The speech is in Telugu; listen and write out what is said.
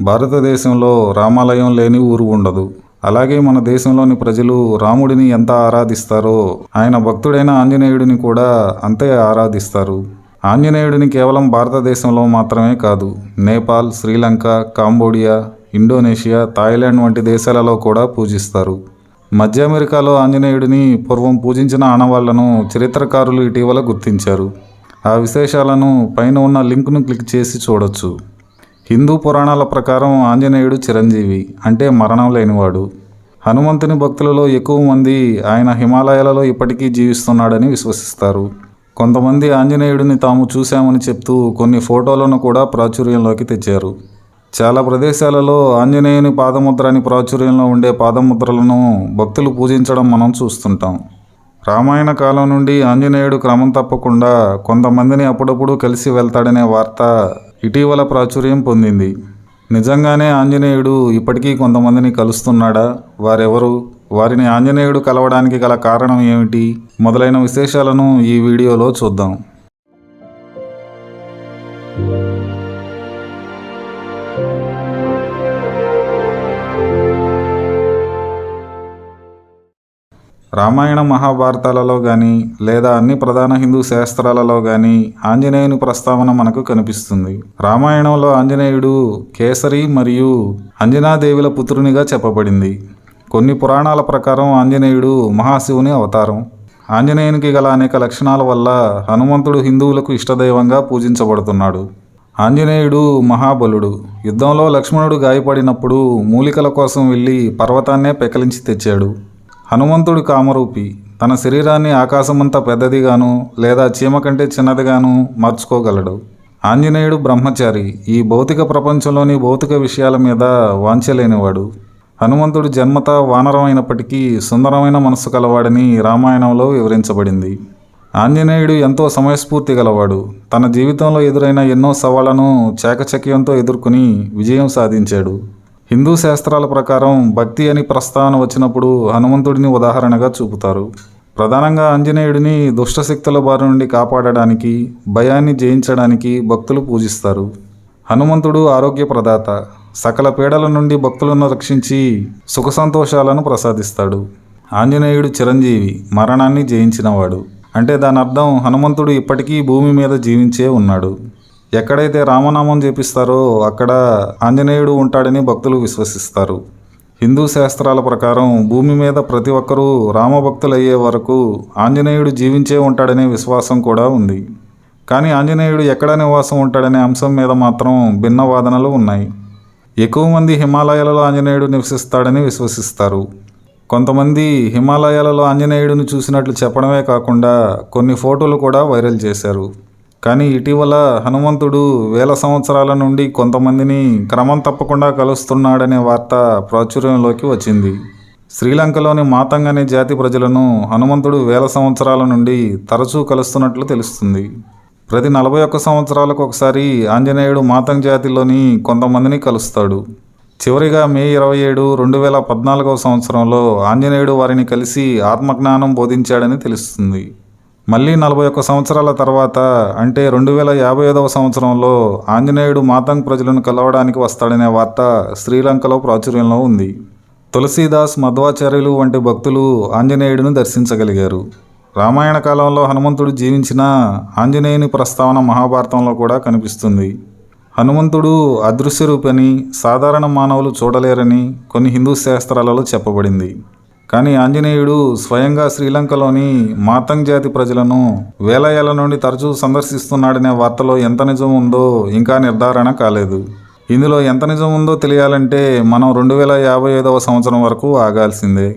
భారతదేశంలో రామాలయం లేని ఊరు ఉండదు. అలాగే మన దేశంలోని ప్రజలు రాముడిని ఎంత ఆరాధిస్తారో ఆయన భక్తుడైన ఆంజనేయుడిని కూడా అంతే ఆరాధిస్తారు. ఆంజనేయుడిని కేవలం భారతదేశంలో మాత్రమే కాదు Nepal Sri Lanka Cambodia Indonesia Thailand వంటి దేశాలలో కూడా పూజిస్తారు. మధ్య అమెరికాలో ఆంజనేయుడిని పూర్వం పూజించిన ఆనవాళ్ళను చరిత్రకారులు ఇటీవల గుర్తించారు. ఆ విశేషాలను పైన ఉన్న లింక్ను క్లిక్ చేసి చూడొచ్చు. హిందూ పురాణాల ప్రకారం ఆంజనేయుడు చిరంజీవి అంటే మరణం లేనివాడు. హనుమంతుని భక్తులలో ఎక్కువ మంది ఆయన హిమాలయాలలో ఇప్పటికీ జీవిస్తున్నాడని విశ్వసిస్తారు. కొంతమంది ఆంజనేయుడిని తాము చూశామని చెప్తూ కొన్ని ఫోటోలను కూడా ప్రాచుర్యంలోకి తెచ్చారు. చాలా ప్రదేశాలలో ఆంజనేయుని పాదముద్ర అని ప్రాచుర్యంలో ఉండే పాదముద్రలను భక్తులు పూజించడం మనం చూస్తుంటాం. రామాయణ కాలం నుండి ఆంజనేయుడు క్రమం తప్పకుండా కొంతమందిని అప్పుడప్పుడు కలిసి వెళ్తాడనే వార్త ఇటీవల ప్రాచుర్యం పొందింది. నిజంగానే ఆంజనేయుడు ఇప్పటికీ కొంతమందిని కలుస్తున్నాడా? వారెవరు? వారిని ఆంజనేయుడు కలవడానికి గల కారణం ఏమిటి? మొదలైన విశేషాలను ఈ వీడియోలో చూద్దాం. రామాయణ మహాభారతాలలో కానీ లేదా అన్ని ప్రధాన హిందూ శాస్త్రాలలో కానీ ఆంజనేయుని ప్రస్తావన మనకు కనిపిస్తుంది. రామాయణంలో ఆంజనేయుడు కేసరి మరియు అంజనాదేవిల పుత్రునిగా చెప్పబడింది. కొన్ని పురాణాల ప్రకారం ఆంజనేయుడు మహాశివుని అవతారం. ఆంజనేయునికి గల అనేక లక్షణాల వల్ల హనుమంతుడు హిందువులకు ఇష్టదైవంగా పూజించబడుతున్నాడు. ఆంజనేయుడు మహాబలుడు. యుద్ధంలో లక్ష్మణుడు గాయపడినప్పుడు మూలికల కోసం వెళ్ళి పర్వతాన్నే పెకలించి తెచ్చాడు. హనుమంతుడు కామరూపి తన శరీరాన్ని ఆకాశమంతా పెద్దదిగాను లేదా చీమ కంటే చిన్నదిగాను మార్చుకోగలడు. ఆంజనేయుడు బ్రహ్మచారి ఈ భౌతిక ప్రపంచంలోని భౌతిక విషయాల మీద వాంచలేనివాడు హనుమంతుడు జన్మత వానరమైనప్పటికీ సుందరమైన మనస్సు కలవాడని రామాయణంలో వివరించబడింది. ఆంజనేయుడు ఎంతో సమయస్ఫూర్తి గలవాడు. తన జీవితంలో ఎదురైన ఎన్నో సవాళ్ళను చాకచక్యంతో ఎదుర్కొని విజయం సాధించాడు. హిందూ శాస్త్రాల ప్రకారం భక్తి అని ప్రస్తావన వచ్చినప్పుడు హనుమంతుడిని ఉదాహరణగా చూపుతారు. ప్రధానంగా ఆంజనేయుడిని దుష్టశక్తుల బారి నుండి కాపాడడానికి భయాన్ని జయించడానికి భక్తులు పూజిస్తారు. హనుమంతుడు ఆరోగ్య ప్రదాత సకల పీడల నుండి భక్తులను రక్షించి సుఖ సంతోషాలను ప్రసాదిస్తాడు. ఆంజనేయుడు చిరంజీవి మరణాన్ని జయించినవాడు. అంటే దాని అర్థం హనుమంతుడు ఇప్పటికీ భూమి మీద జీవించే ఉన్నాడు. ఎక్కడైతే రామనామం జపిస్తారో అక్కడ ఆంజనేయుడు ఉంటాడని భక్తులు విశ్వసిస్తారు. హిందూ శాస్త్రాల ప్రకారం భూమి మీద ప్రతి ఒక్కరూ రామభక్తులయ్యే వరకు ఆంజనేయుడు జీవించే ఉంటాడనే విశ్వాసం కూడా ఉంది. కానీ ఆంజనేయుడు ఎక్కడ నివాసం ఉంటాడనే అంశం మీద మాత్రం భిన్న వాదనలు ఉన్నాయి. ఎక్కువ మంది హిమాలయాలలో ఆంజనేయుడు నివసిస్తాడని విశ్వసిస్తారు. కొంతమంది హిమాలయాలలో ఆంజనేయుడిని చూసినట్లు చెప్పడమే కాకుండా కొన్ని ఫోటోలు కూడా వైరల్ చేశారు. కానీ ఇటీవల హనుమంతుడు వేల సంవత్సరాల నుండి కొంతమందిని క్రమం తప్పకుండా కలుస్తున్నాడనే వార్త ప్రాచుర్యంలోకి వచ్చింది. శ్రీలంకలోని మాతంగ్ అనే జాతి ప్రజలను హనుమంతుడు వేల సంవత్సరాల నుండి తరచూ కలుస్తున్నట్లు తెలుస్తుంది. ప్రతి నలభై ఒక్క సంవత్సరాలకు ఒకసారి ఆంజనేయుడు మాతంగ్ జాతిలోని కొంతమందిని కలుస్తాడు. చివరిగా మే ఇరవై ఏడు రెండు వేల పద్నాలుగవ సంవత్సరంలో ఆంజనేయుడు వారిని కలిసి ఆత్మజ్ఞానం బోధించాడని తెలుస్తుంది. మళ్ళీ నలభై ఒక్క సంవత్సరాల తర్వాత అంటే రెండు వేల యాభై ఐదవ సంవత్సరంలో ఆంజనేయుడు మాతంగ్ ప్రజలను కలవడానికి వస్తాడనే వార్త శ్రీలంకలో ప్రాచుర్యంలో ఉంది. తులసీదాస్ మధ్వాచార్యులు వంటి భక్తులు ఆంజనేయుడిని దర్శించగలిగారు. రామాయణ కాలంలో హనుమంతుడు జీవించిన ఆంజనేయుని ప్రస్తావన మహాభారతంలో కూడా కనిపిస్తుంది. హనుమంతుడు అదృశ్య రూపని సాధారణ మానవులు చూడలేరని కొన్ని హిందూ శాస్త్రాలలో చెప్పబడింది. కానీ ఆంజనేయుడు స్వయంగా శ్రీలంకలోని మాతంగ్ జాతి ప్రజలను వేల ఏళ్ళ నుండి తరచూ సందర్శిస్తున్నాడనే వార్తలో ఎంత నిజం ఉందో ఇంకా నిర్ధారణ కాలేదు. ఇందులో ఎంత నిజం ఉందో తెలియాలంటే మనం రెండు వేల యాభై ఐదవ సంవత్సరం వరకు ఆగాల్సిందే.